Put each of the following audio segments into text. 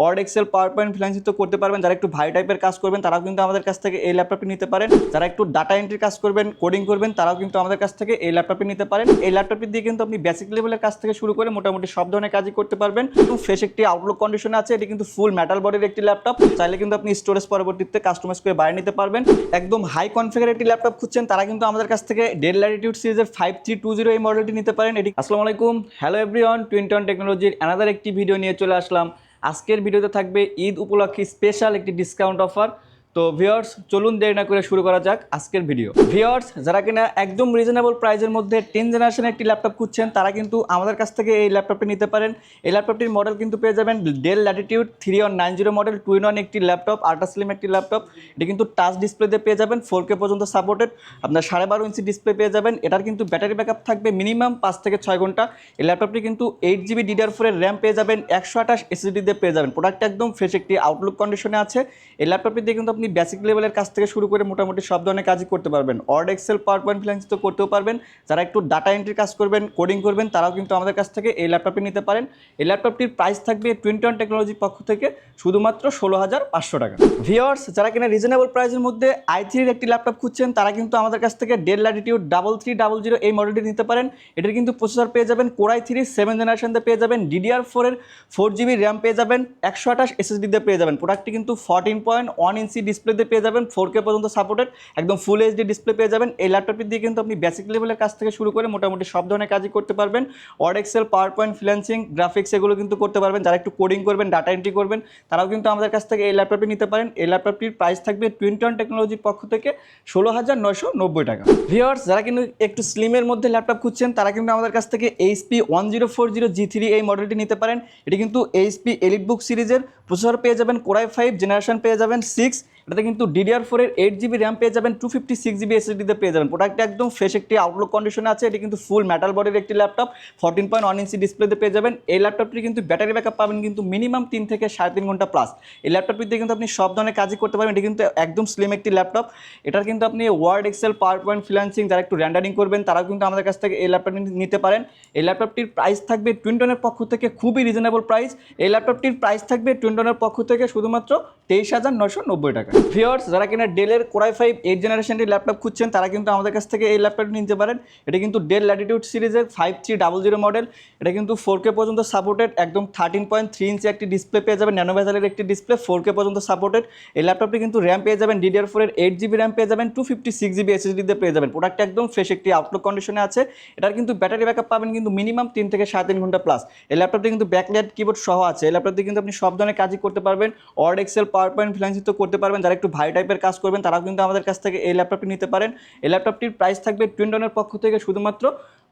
Word Excel power point freelancing তো করতে পারবেন। যারা একটু ভাই টাইপের কাজ করবেন, তারাও কিন্তু আমাদের কাছ থেকে এই ল্যাপটপটি নিতে পারেন। যারা একটু ডাটা এন্ট্রি কাজ করবেন কোডিং করবেন, তারাও কিন্তু আমাদের কাছ থেকে এই ল্যাপটপটি নিতে পারেন। এই ল্যাপটপটি দিয়ে কিন্তু আপনি বেসিক লেভেলের কাজ থেকে শুরু করে মোটামুটি সব ধরনের কাজই করতে পারবেন। ফ্রেশ একটি আউটলুক কন্ডিশনে আছে। এটি কিন্তু ফুল মেটাল বডির একটি ল্যাপটপ চাইলে কিন্তু আপনি স্টোরেজ পরবর্তীতে কাস্টমাইজ করে বাইরে নিতে পারবেন। একদম হাই কনফিগার একটি ল্যাপটপ খুঁজছেন, তারা কিন্তু আমাদের কাছ থেকে ডেল ল্যাটিটিউড সিরিজের ফাইভ থ্রি টু জিরো এই মডেলটি নিতে পারেন। এটি আসসালামু আলাইকুম। হ্যালো এভরিওয়ান টুইন্টন টেকনোলজির অ্যানাদার একটি ভিডিও নিয়ে চলে আসলাম। আজকের ভিডিওতে থাকবে ঈদ উপলক্ষে স্পেশাল একটি ডিসকাউন্ট অফার তো ভিওর্স চলুন দেরি না করে শুরু করা যাক আজকের ভিডিও ভিওর্স যারা কিনা একদম রিজনেবল প্রাইসের মধ্যে টেন জেনারেশনের একটি ল্যাপটপ খুঁজছেন, তারা কিন্তু আমাদের কাছ থেকে এই ল্যাপটপটি নিতে পারেন। এই ল্যাপটপটির মডেল কিন্তু পেয়ে যাবেন Dell Latitude three one nine zero model two in একটি ল্যাপটপ আল্ট্রা স্লিম একটি ল্যাপটপ এটি কিন্তু টাচ ডিসপ্লেতে পেয়ে যাবেন ফোর কে পর্যন্ত সাপোর্টেড আপনার সাড়ে বারো ইঞ্চি ডিসপ্লে পেয়ে যাবেন, এটার কিন্তু ব্যাটারি ব্যাকআপ থাকবে মিনিমাম পাঁচ থেকে ছয় ঘণ্টা। এই ল্যাপটপটি কিন্তু এইট জিবি ডিডার ফোরের র্যাম পেয়ে যাবেন, একশো আঠাশ এসএসডিতে পেয়ে যাবেন। প্রোডাক্ট একদম ফ্রেশ একটি আউটলুক কন্ডিশনে আছে। এই ল্যাপটপটি দিয়ে কিন্তু আপনি বেসিক লেভেলের কাজ থেকে শুরু করে মোটামুটি সব ধরনের কাজই করতে পারবেন। Word excel power point freelance তো করতেও পারবেন। যারা একটু ডাটা এন্ট্রি কাজ করবেন কোডিং করবেন, তারাও কিন্তু আমাদের কাছ থেকে এই ল্যাপটপটি নিতে পারেন। এই ল্যাপটপটির প্রাইস থাকবে টোয়েন্টি ওয়ান টেকনোলজির পক্ষ থেকে শুধুমাত্র ষোলো হাজার পাঁচশো টাকা। ভিওর্স যারা কিনা রিজনেবল প্রাইসের মধ্যে আই থ্রির একটি ল্যাপটপ খুঁজছেন, তারা কিন্তু আমাদের কাছ থেকে Dell Latitude double three double zero এই মডেলটি নিতে পারেন। এটার কিন্তু প্রসেসর পেয়ে যাবেন কোরাই থ্রি সেভেন জেনারেশনতে পেয়ে যাবেন ডিডিআর ফোরের ফোর জিবি র্যাম পেয়ে যাবেন, একশো আঠাশ এসএসডিতে পেয়ে যাবেন। প্রোডাক্টটি কিন্তু ফোরটিন পয়েন্ট ওয়ান ইঞ্চি ডিসপ্লেতে পেয়ে যাবেন ফোর কে পর্যন্ত সাপোর্টেড একদম ফুল এইচডি ডিসপ্লে পেয়ে যাবেন। এই ল্যাপটপটি দিয়ে কিন্তু আপনি বেসিক লেভেলের কাজ থেকে শুরু করে মোটামুটি সব ধরনের কাজই করতে পারবেন। Word excel power point freelancing graphics এগুলো কিন্তু করতে পারবেন। যারা একটু কোডিং করবেন ডাটা এন্ট্রি করবেন, তারাও কিন্তু আমাদের কাছ থেকে এই ল্যাপটপটি নিতে পারেন। এই ল্যাপটপটির প্রাইস থাকবে টুইন্টি ওয়ান টেকনোলজির পক্ষ থেকে ষোলো হাজার নয়শো নব্বই টাকা। ভিওর্স যারা কিন্তু একটু স্লিমের মধ্যে ল্যাপটপ খুঁজছেন, তারা কিন্তু আমাদের কাছ থেকে HP one zero four zero G three এই মডেলটি নিতে পারেন। এটি কিন্তু এইচপি এলিট বুক সিরিজের প্রসেসর পেয়ে যাবেন কোরাই ফাইভ জেনারেশন পেয়ে যাবেন সিক্স এটাতে কিন্তু ডিডিআর ফোরের এইট জিবি র্যাম পেয়ে যাবেন টু ফিফটি সিক্স জিবি এসএসডিতে পেয়ে যাবেন। প্রোডাক্টটা একদম ফ্রেশ একটি আউটলুক কন্ডিশনে আছে। এটি কিন্তু ফুল মেটাল বডির একটি laptop fourteen point one inch ডিসপ্লেতে পেয়ে যাবেন। এই ল্যাপটপটি কিন্তু ব্যাটারি ব্যাকআপ পাবেন কিন্তু মিনিমাম তিন থেকে সাড়ে তিন ঘণ্টা প্লাস এই ল্যাপটপটিতে কিন্তু আপনি সব ধরনের কাজই করতে পারবেন। এটি কিন্তু একদম স্লিম একটি ল্যাপটপ এটার কিন্তু আপনি word excel power point freelancing যারা একটু র্যান্ডারিং করবেন, তারাও কিন্তু আমাদের কাছ থেকে এই ল্যাপটপটি নিতে পারেন। এই ল্যাপটপটির প্রাইস থাকবে টুইন্টনের পক্ষ থেকে খুবই রিজনেবল প্রাইস এই ল্যাপটপটির প্রাইস থাকবে টুইন্টনের পক্ষ থেকে শুধুমাত্র তেইশ হাজার নশো নব্বই টাকা। ভিওর্স যারা কিনা ডেলের কোরাই ফাইভ এইট জেনারেশনের ল্যাপটপ খুঁজছেন, তারা কিন্তু আমাদের কাছ থেকে এই ল্যাপটপটি নিতে পারেন। এটা কিন্তু ডেল ল্যাটিটিউড সিরিজের five three double zero model এটা কিন্তু ফোর কে পর্যন্ত সাপোর্টেড একদম থার্টিন পয়েন্ট থ্রি ইঞ্চি একটি ডিসপ্লে পেয়ে যাবেন ন্যানো ভেজালের একটি ডিসপ্লে ফোর কে পর্যন্ত সাপোর্টেড এই ল্যাপটপটি কিন্তু র্যাম পেয়ে যাবেন ডিডিআর ফোরের এইট জিবি র্যাম পেয়ে যাবেন টু ফিফটি সিক্স জিবি এসএসডিতে পেয়ে যাবেন। প্রোডাক্ট একদম ফ্রেশ একটি আউটলুক কন্ডিশনে আছে। এটার কিন্তু ব্যাটারি ব্যাকআপ পাবেন কিন্তু মিনিমাম তিন থেকে সাড়ে তিন ঘণ্টা প্লাস এই ল্যাপটপটি কিন্তু ব্যাকলাইট কিবোর্ড সহ আছে। এই ল্যাপটপটি কিন্তু আপনি সব ধরনের কাজই করতে পারবেন। Word excel power point freelancing তো করতে পারবেন। যারা একটু ভাই টাইপের কাজ করবেন, তারাও কিন্তু আমাদের কাছ থেকে এই ল্যাপটপটি নিতে পারেন। এই ল্যাপটপটির প্রাইস থাকবে টুয়েন্টনের পক্ষ থেকে শুধুমাত্র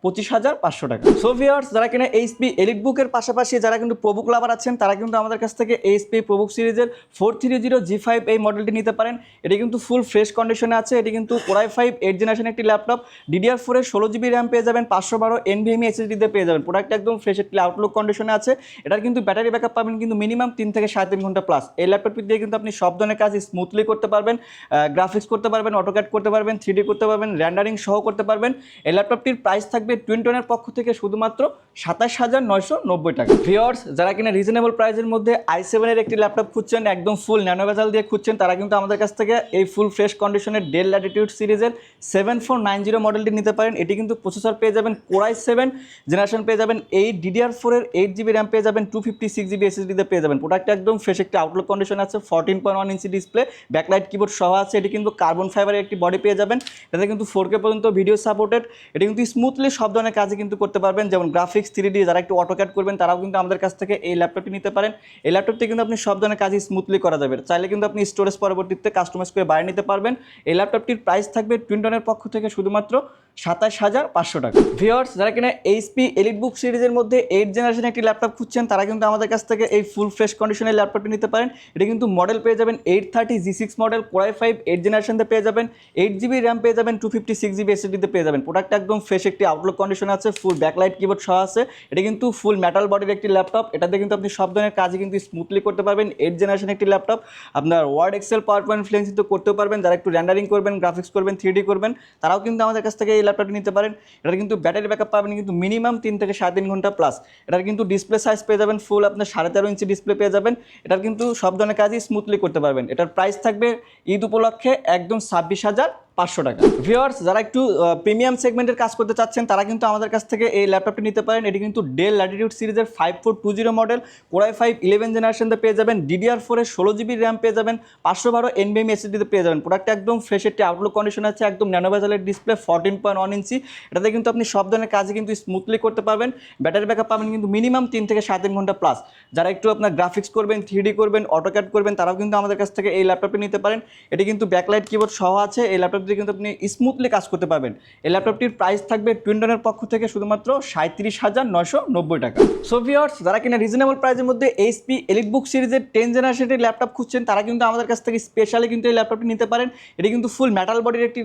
পঁচিশ হাজার পাঁচশো টাকা। সো ভিওর্স যারা কিনা এইচপি এলিট বুকের পাশাপাশি যারা কিন্তু প্রবুক লাভার আছেন, তারা কিন্তু আমাদের কাছ থেকে এইচপি প্রবুক সিরিজের four three zero G five এই মডেলটি নিতে পারেন। এটি কিন্তু ফুল ফ্রেশ কন্ডিশনে আছে। এটি কিন্তু core i five eight generation একটি ল্যাপটপ ডিডিআর ফোরে ষোলো জিবি র্যাম পেয়ে যাবেন, পাঁচশো বারো এনভিএমই এসএসডিতে পেয়ে যাবেন। প্রোডাক্ট একদম ফ্রেশ একটি আউটলুক কন্ডিশনে আছে। এটার কিন্তু ব্যাটারি ব্যাকআপ পাবেন কিন্তু মিনিমাম তিন থেকে সাড়ে তিন ঘণ্টা প্লাস এই ল্যাপটপটি দিয়ে কিন্তু আপনি সব ধরনের কাজ স্মুথলি করতে পারবেন গ্রাফিক্স করতে পারবেন অটোক্যাট করতে পারবেন থ্রি করতে পারবেন র্যান্ডারিং সহ করতে পারবেন। এই ল্যাপটপটির প্রাইস থাকবে টুইন্টনের পক্ষ থেকে শুধুমাত্র সাতাশ হাজার নয়শো নব্বই টাকা। ভিওর্স যারা কিনা রিজনেবল প্রাইসের মধ্যে আই সেভেনের একটি ল্যাপটপ খুঁজছেন, একদম ফুল ন্যানোভেজাল দিয়ে খুঁজছেন, তারা কিন্তু আমাদের কাছ থেকে এই ফুল ফ্রেশ কন্ডিশনের ডেল ল্যাটিটিউড সিরিজের সেভেন ফোর নাইন জিরো মডেলটি নিতে পারেন। এটি কিন্তু প্রসেসর পেয়ে যাবেন কোরাই সেভেন জেনারেশন পেয়ে যাবেন এইট ডিডিআর ফোরের এইট জিবি র্যাম পেয়ে যাবেন টু ফিফটি সিক্স জিবি এসএসডিতে পেয়ে যাবেন। প্রোডাক্ট একদম ফ্রেশ একটি আউটলুক কন্ডিশন আছে fourteen point one inch display backlight keyboard সহ আছে। এটি কিন্তু কার্বন ফাইবারের একটি বডি পেয়ে যাবেন। এটাতে কিন্তু ফোর কে পর্যন্ত ভিডিও সাপোর্টেড এটি কিন্তু স্মুথলি সব ধরনের কাজই কিন্তু করতে পারবেন। যেমন গ্রাফিক্স থ্রি ডি যারা একটু অটোক্যাট করবেন, তারাও কিন্তু আমাদের কাছ থেকে এই ল্যাপটপটি নিতে পারেন। এই ল্যাপটপটি কিন্তু আপনি সব ধরনের কাজই স্মুথলি করা যাবে। চাইলে কিন্তু আপনি স্টোরেজ পরবর্তীতে কাস্টমাইজ করে বাইরে নিতে পারবেন। এই ল্যাপটপটির প্রাইস থাকবে টুইন্টনের পক্ষ থেকে শুধুমাত্র সাতাশ হাজার পাঁচশো টাকা। ভিওর্স যারা কিনা এইচপি এলিট বুক সিরিজের মধ্যে এইট জেনারেশন একটি ল্যাপটপ খুঁজছেন, তারা কিন্তু আমাদের কাছ থেকে এই ফুল ফ্রেশ কন্ডিশনের ল্যাপটপটি নিতে পারেন। এটা কিন্তু মডেল পেয়ে যাবেন eight thirty G six model core i five eight জেনারেশনতে পেয়ে যাবেন। এইট জিবি র্যাম পেয়ে যাবেন টু ফিফটি সিক্স জিবি এসএসডিতে পেয়ে যাবেন। প্রোডাক্ট একদম ফ্রেশ একটি আউটলুক আউটলুক কন্ডিশন আছে ফুল ব্যাকলাইট কিবোর্ড সহ আছে। এটা কিন্তু ফুল মেটাল বডির একটি ল্যাপটপ এটাতে কিন্তু আপনি সব ধরনের কাজই কিন্তু স্মুথলি করতে পারবেন। এইট জেনারেশন একটি ল্যাপটপ আপনার word excel power point freelancing তো করতেও পারবেন। যারা একটু র্যান্ডারিং করবেন গ্রাফিক্স করবেন থ্রি করবেন, তারাও কিন্তু আমাদের কাছ থেকে এই ল্যাপটপটি নিতে পারেন। এটার কিন্তু ব্যাটারি ব্যাকআপ পাবেন কিন্তু মিনিমাম তিন থেকে সাড়ে তিন ঘণ্টা প্লাস এটার কিন্তু ডিসপ্লে সাইজ পেয়ে যাবেন ফুল আপনার সাড়ে তেরো ইঞ্চি ডিসপ্লে পেয়ে যাবেন। এটার কিন্তু সব ধরনের কাজই স্মুথলি করতে পারবেন। এটার প্রাইস থাকবে ঈদ উপলক্ষে একদম ছাব্বিশ হাজার পাঁচশো টাকা। ভিওয়ার্স যারা একটু প্রিমিয়াম সেগমেন্টের কাজ করতে চাচ্ছেন, তারা কিন্তু আমাদের কাছ থেকে এই ল্যাপটপটি নিতে পারেন। এটি কিন্তু ডেল ল্যাটিটিউড সিরিজের five four two zero model core i five eleven জেনারেশনতে পেয়ে যাবেন। ডিডিআর ফোরের ষোলো জিবি র্যাম পেয়ে যাবেন। পাঁচশো বারো এনবিএম এসএসডিতে পেয়ে যাবেন। প্রোডাক্ট একদম ফ্রেশ একটি আউটলুক কন্ডিশন আছে, একদম ন্যানোভেজালের display fourteen point one inch এটাতে কিন্তু আপনি সব ধরনের কাজে কিন্তু স্মুথলি করতে পারবেন। ব্যাটারি ব্যাকআপ পাবেন কিন্তু মিনিমাম তিন থেকে সাড়ে তিন ঘণ্টা প্লাস যারা একটু আপনার গ্রাফিক্স করবেন থ্রি করবেন অটোক্যাট করবেন, তারাও কিন্তু আমাদের কাছ থেকে এই ল্যাপটপটি নিতে পারেন। এটি কিন্তু ব্যাকলাইট কিবোর্ড সহ আছে। এই ল্যাপটপটি কিন্তু আপনি স্মুথলি কাজ করতে পারবেন। এই ল্যাপটপটির প্রাইস থাকবে টুইন্টনের পক্ষ থেকে শুধুমাত্র সাঁত্রিশ হাজার নয়শো নব্বই টাকা। সো ভিওর্স যারা কিনা রিজনেবল প্রাইসের মধ্যে এইচপি এলিট বুক সিরিজের টেন জেনারেশনের ল্যাপটপ খুঁজছেন, তারা কিন্তু আমাদের কাছ থেকে স্পেশালি কিন্তু এই ল্যাপটপটি নিতে পারেন। এটি কিন্তু ফুল মেটাল বডির একটি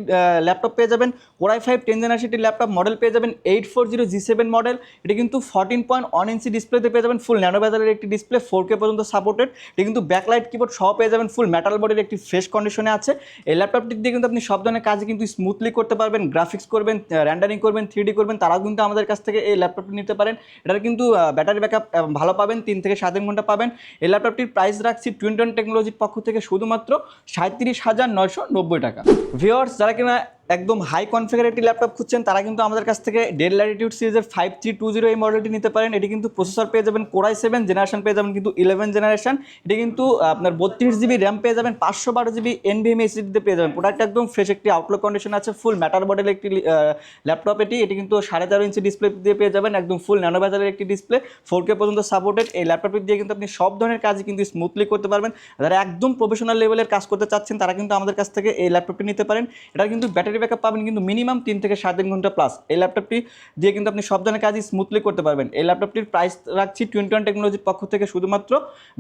ল্যাপটপ পেয়ে যাবেন। কোরাই ফাইভ টেন জেনারেশনের ল্যাপটপ মডেল পেয়ে যাবেন। Eight four zero G seven model এটি কিন্তু ফোরটিন পয়েন্ট ওয়ান ইঞ্চি ডিসপ্লেতে পেয়ে যাবেন। ফুল ন্যানো ব্যাজারের একটি ডিসপ্লে ফোর কে পর্যন্ত সাপোর্টেড এটি কিন্তু ব্যাকলাইট কিবোর্ড সহ পেয়ে যাবেন। ফুল মেটাল বডির একটি ফ্রেশ কন্ডিশনে আছে। এই ল্যাপটপটি দিয়ে কিন্তু আপনি সব ধরনের কাজ কিন্তু স্মুথলি করতে পারবেন গ্রাফিক্স করবেন র্যান্ডারিং করবেন থ্রি করবেন, তারাও কিন্তু আমাদের কাছ থেকে এই ল্যাপটপটি নিতে পারেন। এটার কিন্তু ব্যাটারি ব্যাকআপ ভালো পাবেন, তিন থেকে সাত ঘণ্টা পাবেন। এই ল্যাপটপটির প্রাইস রাখছি টুয়েন্টন টেকনোলজির পক্ষ থেকে শুধুমাত্র সাঁত্রিশ হাজার নয়শো নব্বই টাকা। ভিওয়ার্স যারা কিনা একদম হাই কনফিগার একটি ল্যাপটপ খুঁজছেন, তারা কিন্তু আমাদের কাছ থেকে ডেল ল্যাটিটিউড সিরিজের ফাইভ থ্রি টু জিরো এই মডেলটি নিতে পারেন। এটি কিন্তু প্রসেসর পেয়ে যাবেন কোরাই সেভেন জেনারেশন পেয়ে যাবেন, কিন্তু ইলেভেন জেনারেশন এটি কিন্তু আপনার বত্রিশ জিবি র্যাম পেয়ে যাবেন, পাঁচশো বারো জিবি এনভিএম এসিডিতে পেয়ে যাবেন। প্রোডাক্ট একদম ফ্রেশ একটি আউটলুক কন্ডিশন আছে ফুল ম্যাটার মডেলের একটি ল্যাপটপ এটি। এটি কিন্তু সাড়ে তেরো ইঞ্চি ডিসপ্লে দিয়ে পেয়ে যাবেন, একদম ফুল ন্যানো বাজারের একটি ডিসপ্লে ফোর কে পর্যন্ত সাপোর্টেড এই ল্যাপটপটি দিয়ে কিন্তু আপনি সব ধরনের কাজই কিন্তু স্মুথলি করতে পারবেন। যারা একদম প্রফেশনাল লেভেলের কাজ করতে চাচ্ছেন, তারা কিন্তু আমাদের কাছ থেকে এই ল্যাপটপটি নিতে পারেন। এটা কিন্তু ব্যাটারি ব্যাকআপ পাবেন কিন্তু মিনিমাম তিন থেকে সাত দিন ঘণ্টা প্লাস এই ল্যাপটপটি দিয়ে কিন্তু আপনি সব ধরনের কাজই স্মুথলি করতে পারবেন। এই ল্যাপটপটির প্রাইস রাখছি টোয়েন্টি ওয়ান টেকনোলজির পক্ষ থেকে শুধুমাত্র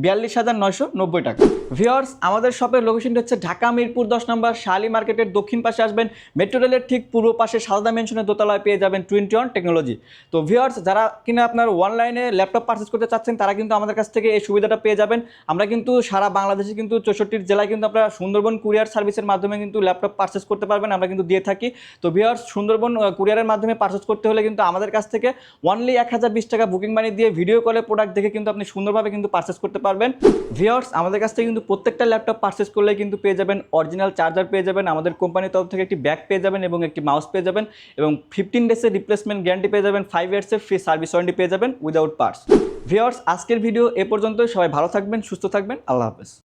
বিয়াল্লিশ হাজার নয়শো নব্বই টাকা। ভিওর্স আমাদের শপের লোকেশনটি হচ্ছে ঢাকা মিরপুর দশ নম্বর, শালি মার্কেটের দক্ষিণ পাশে আসবেন। মেট্রো রেলের ঠিক পূর্ব পাশে সারদা মেনশনের দোতলায় পেয়ে যাবেন টোয়েন্টি ওয়ান টেকনোলজি তো ভিওর্স যারা কিনা আপনার অনলাইনে ল্যাপটপ পারচেস করতে চাচ্ছেন, তারা কিন্তু আমাদের কাছ থেকে এই সুবিধাটা পেয়ে যাবেন। আমরা কিন্তু সারা বাংলাদেশে কিন্তু চৌষট্টি জেলায় কিন্তু আপনারা সুন্দরবন কুরিয়ার সার্ভিসের মাধ্যমে কিন্তু ল্যাপটপ পারচেস করতে পারবেন। আমরা কিন্তু দিয়ে থাকি। তো ভিওর্স সুন্দরবন কুরিয়ারের মাধ্যমে পারচেস করতে হলে কিন্তু আমাদের কাছ থেকে অনলি এক হাজার বিশ টাকা বুকিং মানি দিয়ে ভিডিও কলে প্রোডাক্ট দেখে কিন্তু আপনি সুন্দরভাবে কিন্তু পারচেস করতে পারবেন। ভিওর্স আমাদের কাছ থেকে কিন্তু প্রত্যেকটা ল্যাপটপ পারচেস করলে কিন্তু পেয়ে যাবেন অরিজিনাল চার্জার পেয়ে যাবেন, আমাদের কোম্পানির তরফ থেকে একটি ব্যাগ পেয়ে যাবেন এবং একটি মাউস পেয়ে যাবেন এবং ফিফটিন ডেসের রিপ্লেসমেন্ট গ্যারান্টি পেয়ে যাবেন ফাইভ ইয়ার্সের ফ্রি সার্ভিস ওয়ারেন্টি পেয়ে যাবেন উইদাউট পার্টস ভিওর্স আজকের ভিডিও এ পর্যন্তই, সবাই ভালো থাকবেন, সুস্থ থাকবেন, আল্লাহ হাফেজ।